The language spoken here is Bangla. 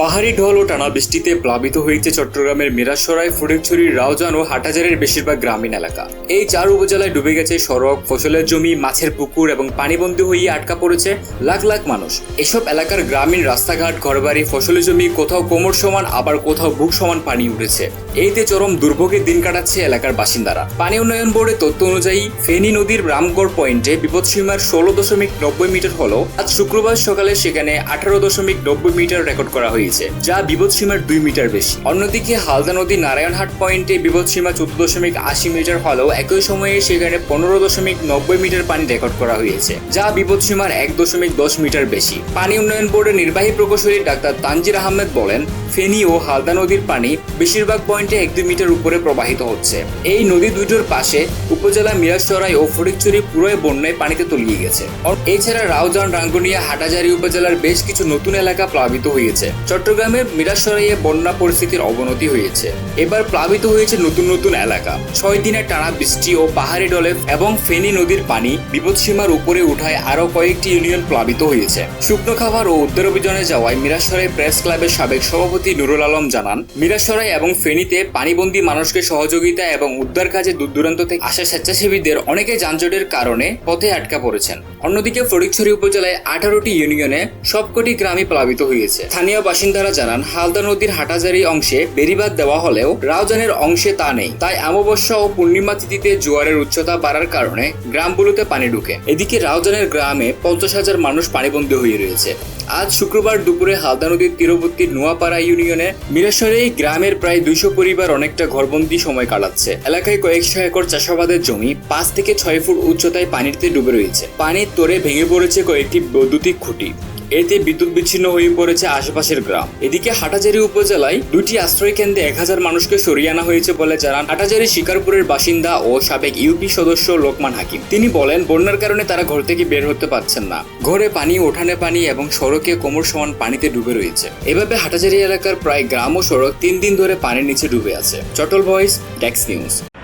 পাহাড়ি ঢল ও টানা বৃষ্টিতে প্লাবিত হয়েছে চট্টগ্রামের মিরাসরাই ফটিকছড়ি রাউজান ও হাটাজারের বেশিরভাগ গ্রামীণ এলাকা। এই চার উপজেলায় ডুবে গেছে সড়ক, ফসলের জমি, মাছের পুকুর এবং পানিবন্দী হয়ে আটকা পড়েছে লাখ লাখ মানুষ। এসব এলাকার গ্রামীণ রাস্তাঘাট, ঘরবাড়ি, ফসলের জমি কোথাও কোমর সমান, আবার কোথাও বুক সমান পানি উঠেছে। এইতে চরম দুর্ভোগের দিন কাটাচ্ছে এলাকার বাসিন্দারা। পানি উন্নয়ন বোর্ডের তথ্য অনুযায়ী, ফেনী নদীর রামগড় পয়েন্টে বিপদসীমার ষোলো দশমিক নব্বই মিটার হলেও আজ শুক্রবার সকালে সেখানে আঠারো দশমিক নব্বই মিটার রেকর্ড করা হয়েছে। যা বিপদসীমার দুই মিটার বেশি। অন্যদিকে হালদা নদী নারায়ণহাট পয়েন্টে বিপদসীমা চোদ্দ দশমিক আশি মিটার হলেও একই সময়ে সেখানে পনেরো দশমিক নব্বই মিটার পানি রেকর্ড করা হয়েছে, যা বিপদসীমার এক দশমিক দশ মিটার বেশি। পানি উন্নয়ন বোর্ডের নির্বাহী প্রকৌশলী ডাক্তার তানজির আহমেদ বলেন ফেনী ও হালদা নদীর পানি বেশিরভাগ পয়েন্টে এক দুই মিটার উপরে প্রবাহিত হচ্ছে। এই নদী দুটোর পাশে উপজেলা মিরাজচড়াই ও ফটিকচুরি পুরোই বন্যায় পানিতে তলিয়ে গেছে। এছাড়া রাউজান রাঙ্গুনিয়া হাটাজারি উপজেলার বেশ কিছু নতুন এলাকা প্লাবিত হয়েছে। চট্টগ্রামের মিরাসরাইয়ে বন্যা পরিস্থিতির অবনতি হয়েছে। এবার প্লাবিত হয়েছে নতুন নতুন এলাকা। ছয় দিনের টানা বৃষ্টি ও পাহাড়ি ডলে এবং ফেনী নদীর পানি বিপদসীমার উপরে উঠায় আরও কয়েকটি ইউনিয়ন প্লাবিত হয়েছে। শুকনো খাবার ও উদ্ধার অভিযানে যাওয়ায় মিরাসরাই প্রেস ক্লাবের সাবেক সভাপতি নুরুল আলম জানান মিরাসরাই এবং ফেনীতে পানিবন্দী মানুষকে সহযোগিতা এবং উদ্ধার কাজে দূর দূরান্ত থেকে আসা স্বেচ্ছাসেবীদের অনেকে যানজটের কারণে পথে আটকা পড়েছেন। অন্যদিকে ফটিকছড়ি উপজেলায় আঠারোটি ইউনিয়নে সবকটি গ্রামই প্লাবিত হয়েছে। স্থানীয় বাসিন্দারা জানান, হালদা নদীর হাটাজারি অংশে বেড়িবাঁধ দেওয়া হলেও রাউজানের অংশে তা নেই। তাই অমাবস্যা ও পূর্ণিমা তিথিতে জোয়ারের উচ্চতা বাড়ার কারণে গ্রামগুলোতে পানি ঢুকে। এদিকে রাউজানের গ্রামে পঞ্চাশ হাজার মানুষ পানিবন্দী হয়ে রয়েছে। আজ শুক্রবার দুপুরে হালদা নদীর তীরবর্তী নোয়াপাড়া ইউনিয়নে মিরাসরে গ্রামের প্রায় দুইশো পরিবার অনেকটা ঘরবন্দি সময় কাটাচ্ছে। এলাকায় কয়েকশো একর চাষাবাদের জমি পাঁচ থেকে ছয় ফুট উচ্চতায় পানিতে ডুবে রয়েছে। পানির তোরে ভেঙে পড়েছে কয়েকটি বৈদ্যুতিক খুঁটি। এতে বিদ্যুৎ বিচ্ছিন্ন হয়ে পড়েছে আশেপাশের গ্রাম। এদিকে হাটাজারি উপজেলায় দুটি আশ্রয় কেন্দ্রে এক হাজার মানুষকে সরিয়ে আনা হয়েছে বলে জানান হাটাজারি শিকারপুরের বাসিন্দা ও সাবেক ইউপি সদস্য লোকমান হাকিম। তিনি বলেন, বন্যার কারণে তারা ঘর থেকে বের হতে পারছেন না। ঘরে পানি ওঠানে পানি এবং সড়কে কোমর সমান পানিতে ডুবে রয়েছে। এভাবে হাটাজারি এলাকার প্রায় গ্রাম ও সড়ক তিন দিন ধরে পানির নিচে ডুবে আছে। চটল ভয়েস ডেক্স নিউজ।